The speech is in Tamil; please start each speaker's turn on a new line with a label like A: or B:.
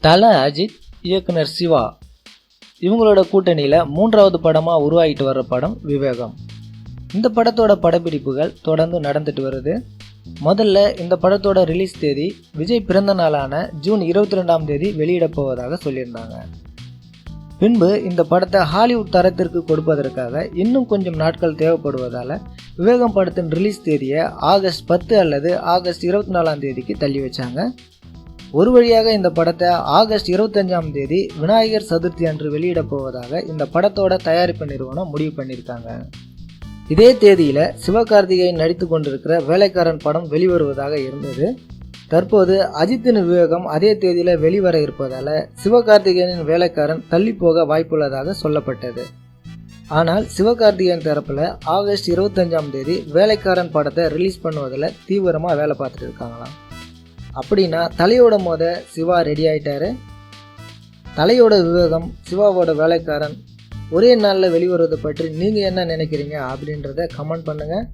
A: தல அஜித் இயக்குனர் சிவா. இவங்களோட கூட்டணியில் மூன்றாவது படமாக உருவாகிட்டு வர்ற படம் விவேகம். இந்த படத்தோட படப்பிடிப்புகள் தொடர்ந்து நடந்துட்டு வருது. முதல்ல இந்த படத்தோட ரிலீஸ் தேதி விஜய் பிறந்த நாளான ஜூன் இருபத்தி ரெண்டாம் தேதி வெளியிடப் போவதாக சொல்லியிருந்தாங்க. பின்பு இந்த படத்தை ஹாலிவுட் தரத்திற்கு கொடுப்பதற்காக இன்னும் கொஞ்சம் நாட்கள் தேவைப்படுவதால் விவேகம் படத்தின் ரிலீஸ் தேதியை ஆகஸ்ட் பத்து அல்லது ஆகஸ்ட் இருபத்தி நாலாம் தேதிக்கு தள்ளி வச்சாங்க. ஒரு வழியாக இந்த படத்தை ஆகஸ்ட் இருபத்தஞ்சாம் தேதி விநாயகர் சதுர்த்தி அன்று வெளியிடப் போவதாக இந்த படத்தோட தயாரிப்பு நிறுவனம் முடிவு பண்ணியிருக்காங்க. இதே தேதியில் சிவகார்த்திகேயன் நடித்து கொண்டிருக்கிற வேலைக்காரன் படம் வெளிவருவதாக இருந்தது. தற்போது அஜித்தின் விவேகம் அதே தேதியில் வெளிவர இருப்பதால் சிவகார்த்திகேயனின் வேலைக்காரன் தள்ளி போக வாய்ப்புள்ளதாக சொல்லப்பட்டது. ஆனால் சிவகார்த்திகேயன் தரப்பில் ஆகஸ்ட் இருபத்தஞ்சாம் தேதி வேலைக்காரன் படத்தை ரிலீஸ் பண்ணுவதில் தீவிரமாக வேலை பார்த்துட்டு இருக்காங்களாம். அப்படின்னா தலையோட மோத சிவா ரெடி ஆயிட்டாரு. தலையோட விவேகம் சிவாவோட வேலைக்காரன் ஒரே நாளில் வெளிவருவதை பற்றி நீங்கள் என்ன நினைக்கிறீங்க அப்படின்றத கமெண்ட் பண்ணுங்கள்